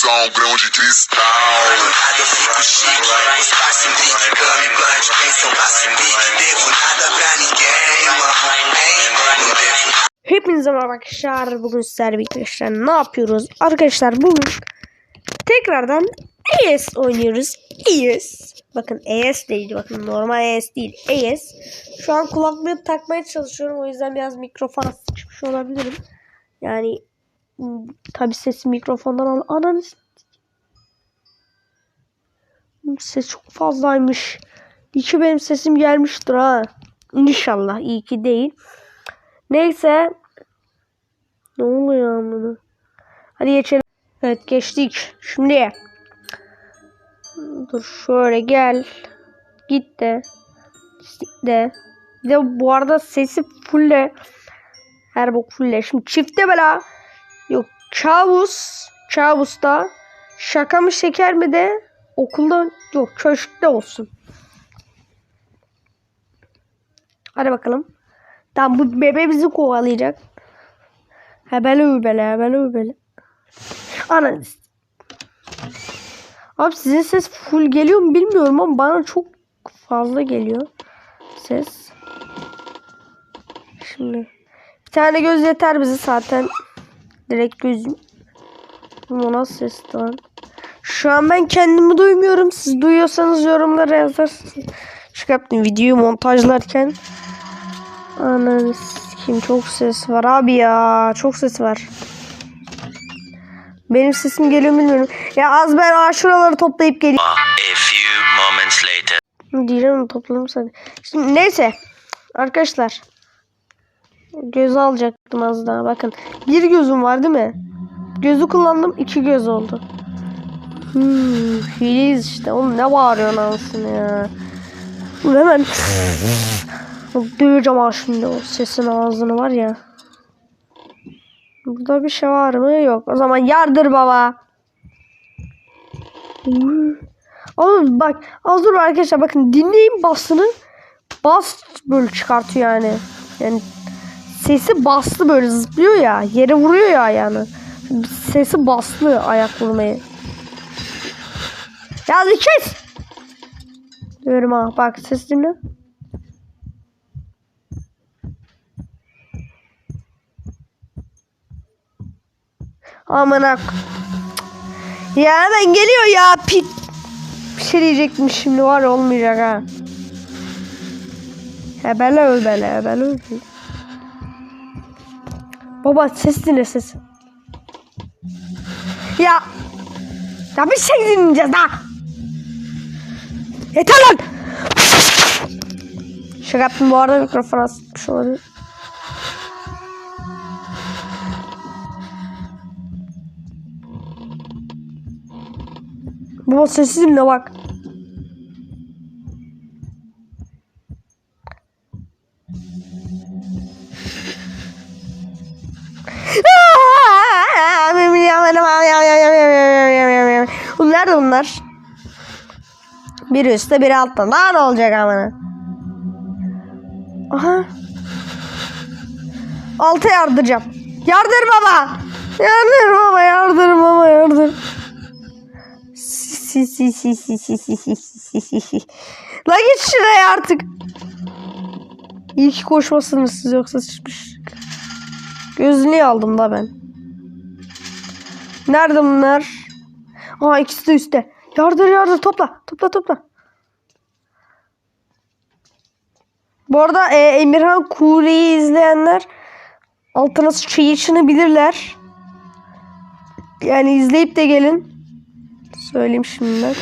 som, grão de cristal. Nada, eu fico chique. Os passos lick, cama e blunt. Quem sou passo mic. Devo nada pra ninguém, mano. Hein? Não devo Hepinize merhaba arkadaşlar. Bugün sizlerle birlikte arkadaşlar ne yapıyoruz? Arkadaşlar bugün tekrardan ES oynuyoruz. ES. Bakın ES değil. Bakın normal ES değil. ES. Şu an kulaklığı takmaya çalışıyorum. O yüzden biraz mikrofon sıkışmış olabilirim. Yani tabi sesi mikrofondan al. Ananı Ses çok fazlaymış. İyi ki benim sesim gelmiştir ha. İnşallah. iyi ki değil. Neyse. Ne oluyor amına? Hadi geçelim. Evet geçtik. Şimdi. Dur şöyle gel. Git de. Git de. Bir de bu arada sesi fulle. Her bok fulle. Şimdi çifte bela. Yok kabus. Kabusta. Şaka mı şeker mi de okulda yok köşkte olsun. Hadi bakalım. Tamam bu bebe bizi kovalayacak. Hebele übele hebele übele. Ana. Abi sizin ses full geliyor mu bilmiyorum ama bana çok fazla geliyor. Ses. Şimdi. Bir tane göz yeter bize zaten. Direkt gözüm. Bu nasıl ses lan? Şu an ben kendimi duymuyorum. Siz duyuyorsanız yorumlara yazarsınız. Çıkarttım videoyu montajlarken. Ananı kim çok ses var abi ya. Çok ses var. Benim sesim geliyor bilmiyorum. Ya az ben aşuraları toplayıp geliyorum. Diyeceğim topladım sadece. Şimdi neyse. Arkadaşlar. Göz alacaktım az daha. Bakın. Bir gözüm var değil mi? Gözü kullandım. iki göz oldu. Hmm, hileyiz işte. Oğlum ne bağırıyorsun anasını ya. Dur hemen. Duyacağım ha şimdi o sesin ağzını var ya. Burada bir şey var mı? Yok. O zaman yardır baba. Oğlum bak az dur arkadaşlar bakın dinleyin basını. Bas böyle çıkartıyor yani. Yani sesi bastı böyle zıplıyor ya. Yere vuruyor ya yani. Sesi bastı ayak vurmayı. Ya kes. Diyorum ha bak ses dinle. Amına. k- Ya hemen geliyor ya pit. Bir şey diyecektim şimdi var ya olmayacak ha. Hebele öbele hebele öbele. Baba ses dinle ses. Ya. Ya bir şey dinleyeceğiz daha. Yeter lan. Şaka yaptım bu arada mikrofona sıkmış olabilir. Baba sesi dinle bak. Biri üstte biri altta. Daha ne olacak amına? Aha. Alta yardıracağım. Yardır baba. Yardır baba yardır baba yardır. Si si si si si si si si si si. La git şuraya artık. İyi ki koşmasınız siz yoksa sıçmış. Gözünü aldım da ben. Nerede bunlar? Aa ikisi de üstte. Yardır yardır topla. Topla topla. Bu arada e, Emirhan Kure'yi izleyenler altına sıçrayışını bilirler. Yani izleyip de gelin. Söyleyeyim şimdiden.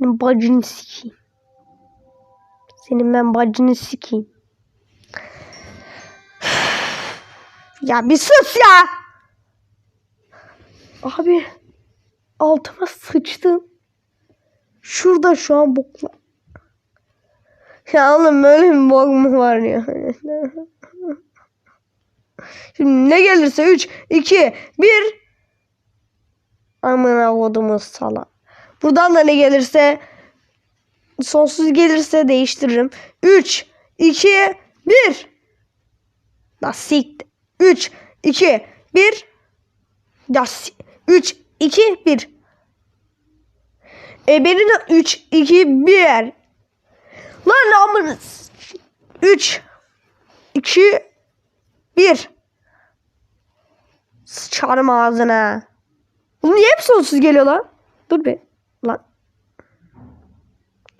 Bacını sikeyim. Senin ben bacını sikeyim. Ya bir sus ya. Abi altıma sıçtım. Şurada şu an bokla. Ya oğlum böyle bir bok mu var ya? Şimdi ne gelirse 3, 2, 1. Amına kodumuz sala. Buradan da ne gelirse sonsuz gelirse değiştiririm. 3, 2, 1. Da siktir. 3, 2, 1. Da 3, 2, 1. E benim de 3, 2, 1. Lan amına. 3, 2, 1. Sıçarım ağzına. Bu niye hep sonsuz geliyor lan? Dur bir. Lan.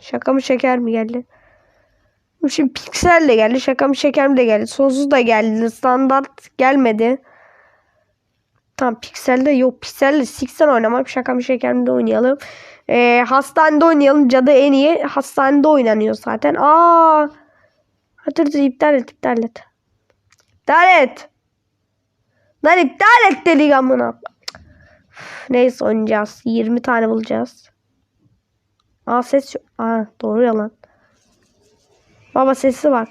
Şaka mı şeker mi geldi? Şimdi piksel de geldi. Şaka mı şeker mi de geldi. Sonsuz da geldi. Standart gelmedi. Tamam pikselde yok. Pikselle siksen oynamam. Şaka mı şeker mi de oynayalım. Ee, hastanede oynayalım. Cadı en iyi. Hastanede oynanıyor zaten. Aa. Dur, iptal et iptal et. İptal et. Lan iptal et dedik amına. Neyse oynayacağız. 20 tane bulacağız. Aa ses yok. Aa doğru yalan. Baba sesi var.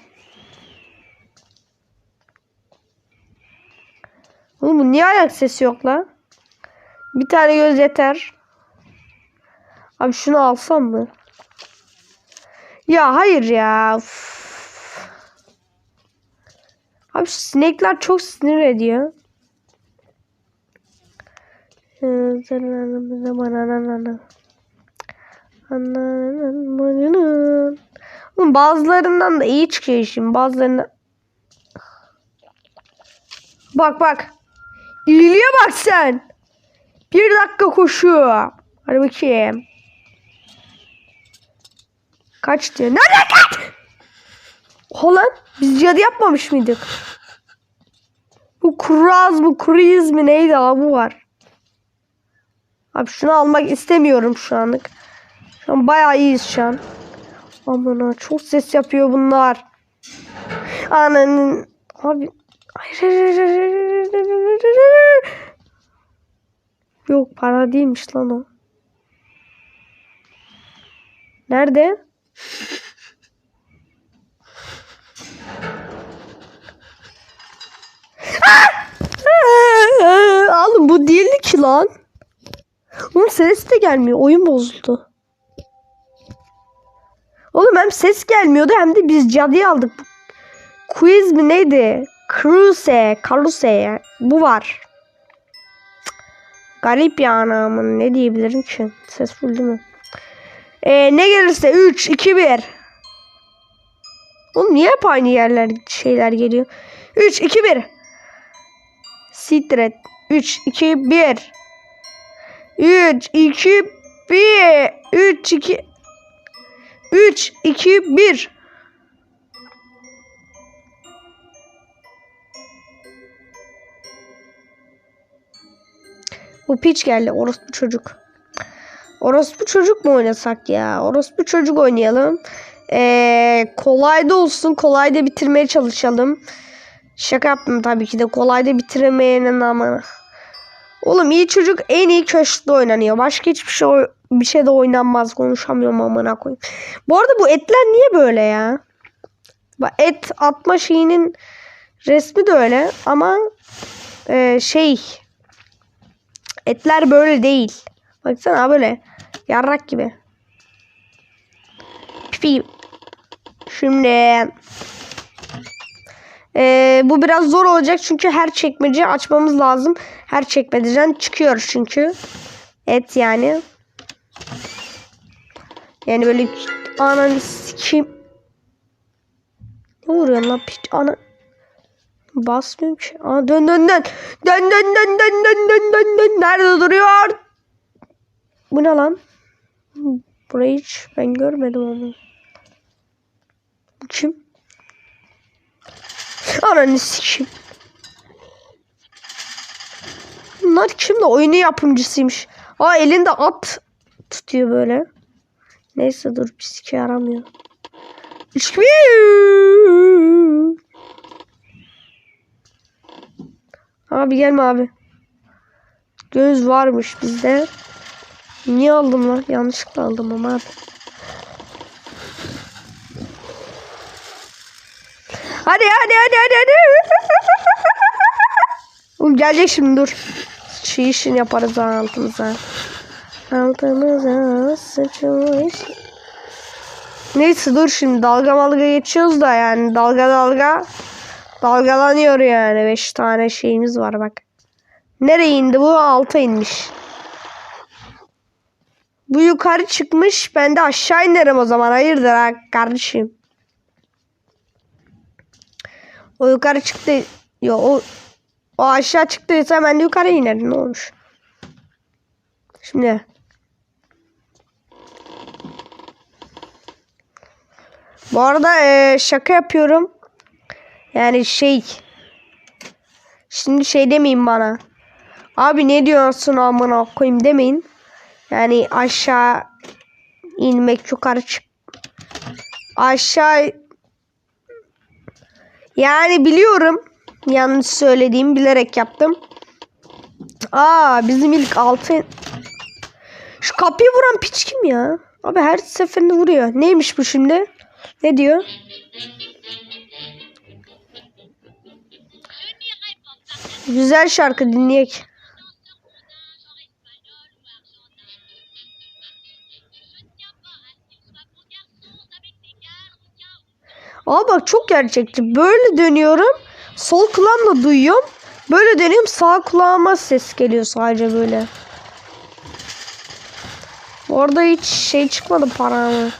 Oğlum bu niye ayak sesi yok lan? Bir tane göz yeter. Abi şunu alsam mı? Ya hayır ya. Üf. Abi sinekler çok sinir ediyor. Oğlum bazılarından da iyi çıkıyor şimdi. Bazılarına Bak bak. İyiliğe bak sen. Bir dakika koşuyor. Hadi bakayım. Kaç diyor. Nerede kaç? Holan biz cadı yapmamış mıydık? Bu kuraz bu kriz mi neydi abi bu var. Abi şunu almak istemiyorum şu anlık. Şu an bayağı iyiyiz şu an. Aman çok ses yapıyor bunlar. Ananın abi. Yok para değilmiş lan o. Nerede? Ah! Oğlum bu değildi ki lan. Oğlum ses de gelmiyor. Oyun bozuldu. Oğlum hem ses gelmiyordu hem de biz cadıyı aldık. Quiz mi neydi? Cruise, Cruise. Bu var. Garip yani ama ne diyebilirim ki? Ses full değil mi? Ee, ne gelirse 3, 2, 1. Oğlum niye hep aynı yerler şeyler geliyor? 3, 2, 1. Sitret. 3, 2, 1. 3, 2, 1. 3, 2, 3, 2, 1. Bu piç geldi. Orospu çocuk. Orospu çocuk mu oynasak ya? Orospu çocuk oynayalım. Ee, kolay da olsun. Kolay da bitirmeye çalışalım. Şaka yaptım tabii ki de. Kolay da bitiremeyenin ama. Oğlum iyi çocuk en iyi köşkte oynanıyor. Başka hiçbir şey bir şey de oynanmaz. Konuşamıyorum amına koyayım. Bu arada bu etler niye böyle ya? Bak et atma şeyinin resmi de öyle ama e, şey etler böyle değil. Baksana böyle yarrak gibi. Pipi. Şimdi e, bu biraz zor olacak çünkü her çekmece açmamız lazım. Her çekmeceden çıkıyor çünkü. Et yani. Yani böyle ananı sikeyim. Ne vuruyorsun lan piç? Ana. Basmıyorum ki. Aa, dön dön dön. Dön dön dön dön dön dön dön dön. Nerede duruyor? Bu ne lan? Burayı hiç ben görmedim onu. Bu kim? Ananı sikeyim. Bunlar kim de oyunu yapımcısıymış. Aa elinde at tutuyor böyle. Neyse dur bir sike yaramıyor. Abi gelme abi. Göz varmış bizde. Niye aldım lan? Yanlışlıkla aldım ama abi. Hadi hadi hadi hadi hadi. Oğlum gelecek şimdi dur. Şey işini yaparız altımıza. Altımıza sıçmış. Neyse dur şimdi dalga malga geçiyoruz da yani dalga dalga. Dalgalanıyor yani. 5 tane şeyimiz var bak. Nereye indi bu? Alta inmiş. Bu yukarı çıkmış. Ben de aşağı inerim o zaman. Hayırdır ha kardeşim. O yukarı çıktı. Yo o o aşağı çıktıysa ben de yukarı inerim. Ne olmuş? Şimdi. Bu arada e, şaka yapıyorum. Yani şey. Şimdi şey demeyin bana. Abi ne diyorsun amına koyayım demeyin. Yani aşağı inmek yukarı çık. Aşağı yani biliyorum. Yanlış söylediğimi bilerek yaptım. Aa bizim ilk altı Şu kapıyı vuran piç kim ya? Abi her seferinde vuruyor. Neymiş bu şimdi? Ne diyor? Güzel şarkı dinleyek. Aa bak çok gerçekçi. Böyle dönüyorum. Sol kulağımla duyuyorum. Böyle dönüyorum sağ kulağıma ses geliyor sadece böyle. Orada hiç şey çıkmadı paramı.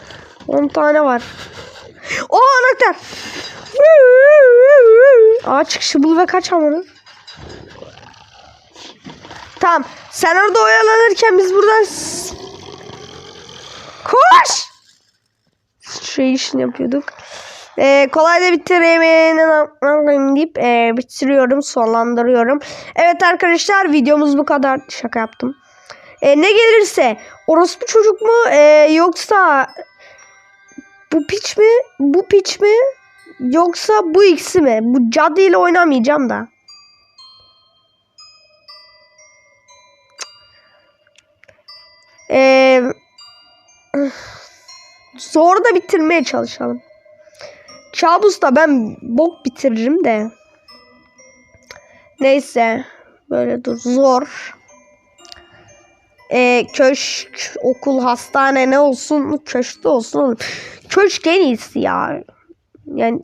10 tane var. O anahtar. Aa çıkışı bul ve kaç amına. Tamam. Sen orada oyalanırken biz buradan koş. Şey işini yapıyorduk. Ee, kolay da bitireyim deyip e, bitiriyorum, sonlandırıyorum. Evet arkadaşlar videomuz bu kadar. Şaka yaptım. E, ne gelirse orospu çocuk mu e, yoksa bu piç mi? Bu piç mi? Yoksa bu ikisi mi? Bu cadı ile oynamayacağım da. Ee, zor da bitirmeye çalışalım. Kabus da ben bok bitiririm de. Neyse. Böyle dur. Zor. Ee, köşk, okul, hastane ne olsun? Köşkte olsun oğlum. Köşk en iyisi ya. Yani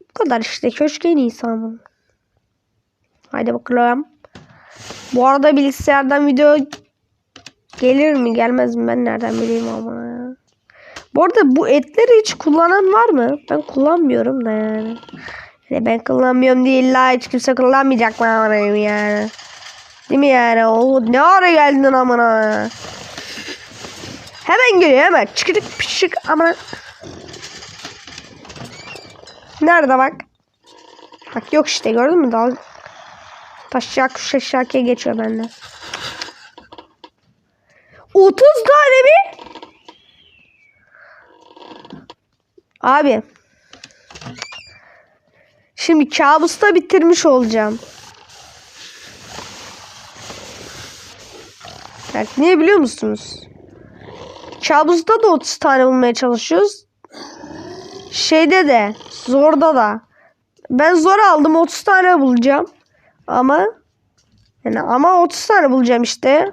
bu kadar işte. Köşk en iyisi ama. Haydi bakalım. Bu arada bilgisayardan video gelir mi gelmez mi ben nereden bileyim ama. Bu arada bu etleri hiç kullanan var mı? Ben kullanmıyorum da yani. Yani ben kullanmıyorum değil la hiç kimse kullanmayacak mı yani. Değil mi yani? O ne ara geldin amına? Hemen geliyor hemen. Çıkıdık pişik amına. Nerede bak? Bak yok işte gördün mü? Dal Taşacak kuş aşağıya geçiyor benden. 30 tane mi? Abi. Şimdi kabusta bitirmiş olacağım. Bak niye biliyor musunuz? Kabusta da 30 tane bulmaya çalışıyoruz. Şeyde de zorda da. Ben zor aldım 30 tane bulacağım. Ama yani ama 30 tane bulacağım işte.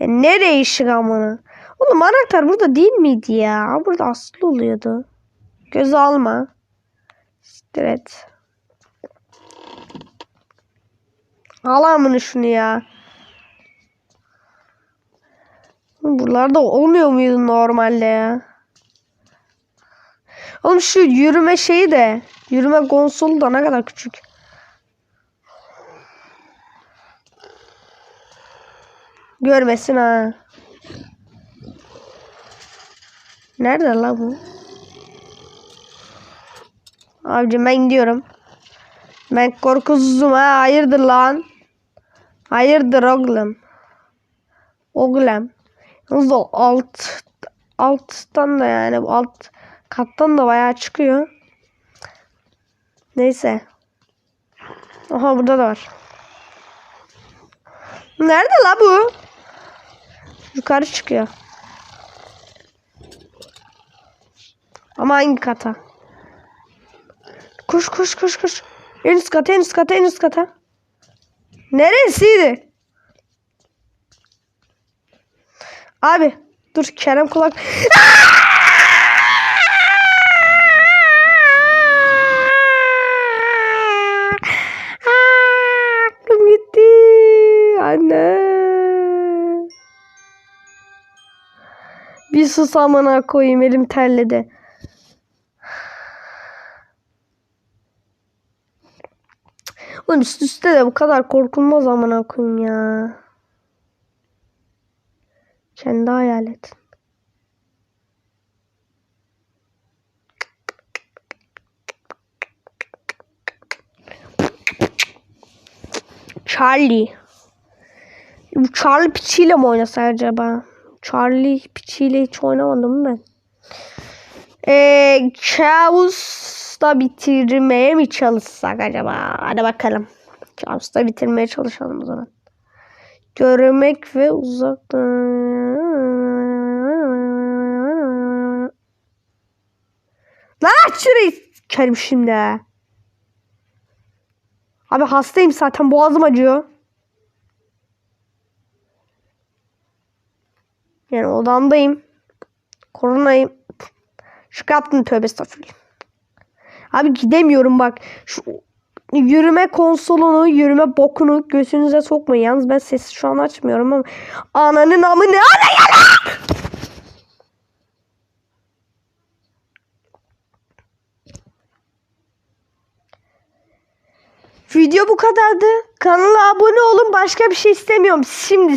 Ya ne değişik amına. Oğlum anahtar burada değil miydi ya? Burada aslı oluyordu. Göz alma. Evet. Al amına şunu ya. Buralarda olmuyor muydu normalde ya? Oğlum şu yürüme şeyi de. Yürüme konsolu da ne kadar küçük. Görmesin ha. Nerede la bu? Abicim ben gidiyorum. Ben korkusuzum ha. Hayırdır lan? Hayırdır oğlum? Oğlum. Yalnız alt alttan da yani alt kattan da bayağı çıkıyor. Neyse. Aha burada da var. Nerede la bu? Yukarı çıkıyor. Ama hangi kata? Koş koş koş koş. En üst kata en üst kata en üst kata. Neresiydi? Abi dur Kerem kulak. Aklım gitti. Anne. Bir susamına koyayım elim terledi. Oğlum üst üste de bu kadar korkulmaz amına koyayım ya. Kendi hayal et. Charlie. Bu Charlie piçiyle mi oynasa acaba? Charlie piçiyle hiç oynamadım ben. Eee Chaos'da bitirmeye mi çalışsak acaba? Hadi bakalım. Chaos'da bitirmeye çalışalım o zaman. Görmek ve uzaktan... Lan aç şurayı sikerim şimdi. Abi hastayım zaten boğazım acıyor. Yani odamdayım. Koronayım. Şaka yaptım tövbe estağfurullah. Abi gidemiyorum bak. Şu yürüme konsolunu, yürüme bokunu gözünüze sokmayın. Yalnız ben sesi şu an açmıyorum ama ananın amı ne ana yana! Video bu kadardı. Kanala abone olun. Başka bir şey istemiyorum. Şimdi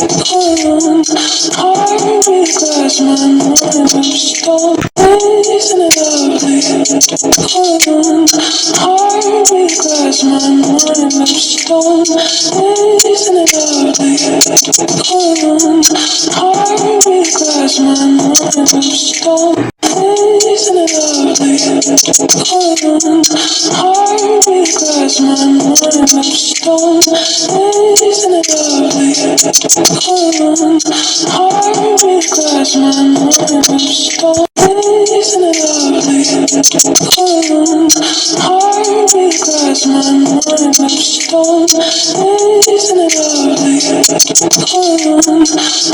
home. Hard because my morning always in a lovely home. Hard because my mom's always in a lovely home. Hard because my mom's always in a lovely home. Hard because my Hold on, with glass, my mind is stone. lovely. Hold on, hard with my mind is always lovely. Hold on,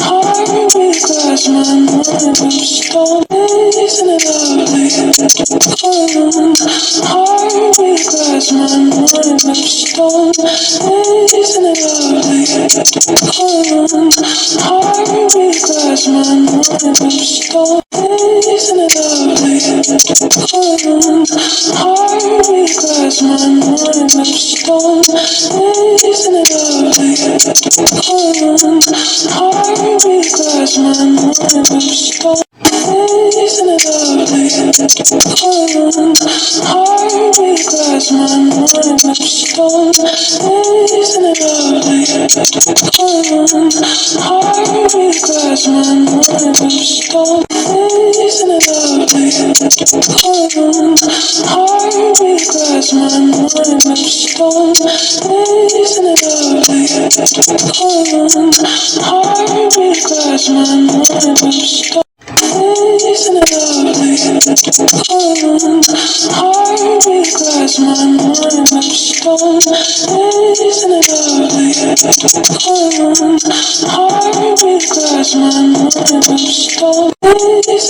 hard with my mind is always lovely. Hold on, hard with my mind is always home, home because my mom stole this in a lovely home, home because my mom stole this in a lovely home, home because my mom One place in the road I have Heart with glass, man, one lips One place in the road I have Heart with glass, man, with glass, Days in the